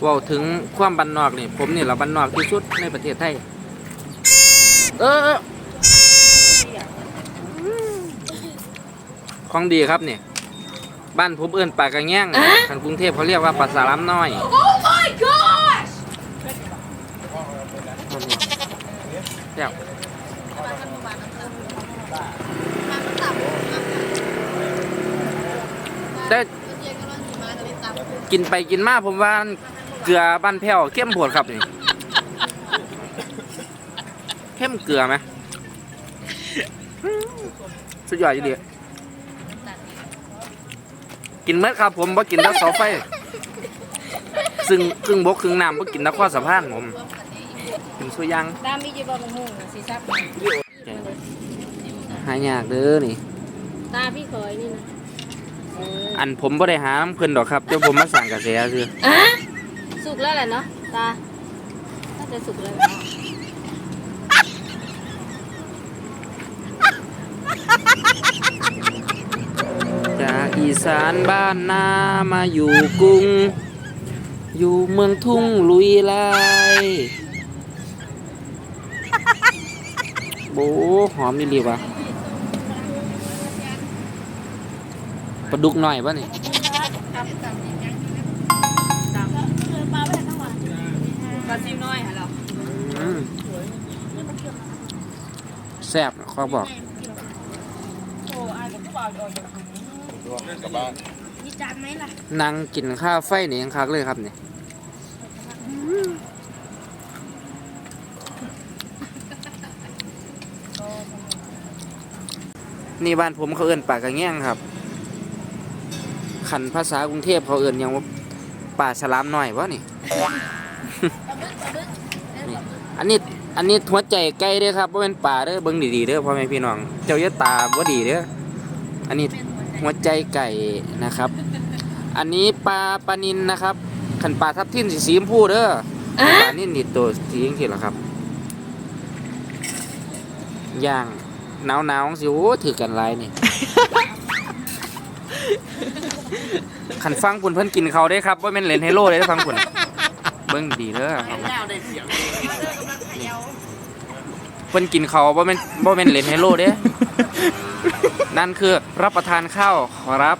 เว่าถึงความบันนอกนี่ผมนี่แหละบันนอกที่สุดในประเทศไทย เออเออของดีครับเนี่ย บ้านผมเอื้อนปากกระแง่งทางกรุงเทพเขาเรียกว่าปลาสาล้ำน้อย Oh my gosh เดี๋ยวได้กินไปกินมาผมว่า เกลือบ้านแพ้วเข้มโพดครับนี่เข้มเกลือไหมสุดยอดอยู่ดีกินเมื่อครับผมบ่กินแล้วเสาไฟ ซึ่งครึ่งบกครึ่งน้ำบ่กินนครสะพานผมกินสุยังตามมีจีบอมงงสีซับหายากเด้อนี่ ตาพี่เคยนี่นะอันผมบ่ได้หาเพิ่อนดอกครับเดี๋ยวผมมาสั่งกระแสคืออ สุกแล้วแหละเนาะตา น่าจะสุกแล้วเนาะจากอีสานบ้านนามาอยู่กรุง อยู่เมืองทุ่งลุยลายโบหอมนี่ดีวะปลาดุกหน่อยปะนี่ ซิมน้อยฮะเหรออืมแซ่บนะขอบอกมีจานไหมล่ะนั่งกินข้าวไฟนี่ยังคักเลยครับนี่นี่บ้านผมเขาเอิ้นป่ากระแง่งครับขันภาษากรุงเทพเขาเอิ้นหยังว่าป่าฉลามน้อยวะนี่นี่ อันนี้อันนี้หัวใจไก่เด้อครับว่าเป็นป่าเด้อเบิ่งดีๆเด้อพ่อแม่พี่น้อง เจ้าอย่าตาบ่ดีเด้ออันนี้หัวใจไก่นะครับ อันนี้ปลาปลานินนะครับขันปลาทับทิมสีสีชมพูเด้อปลานินนี่ตัวสียังที่ละครับย่างหนาวหนาวๆสิโอ้ถือกันหลายนี่ขันฟังคุณเพิ่อนกินเขาได้ครับว่าเป็นเลนไฮโลเลยฟังคุณ เบิ้งดีเด้อครับเพิ่นกินเขาว่าเป็นว่าเป็นเลนไฮโลเด้ นั่นคือรับประทานข้าวขอรับ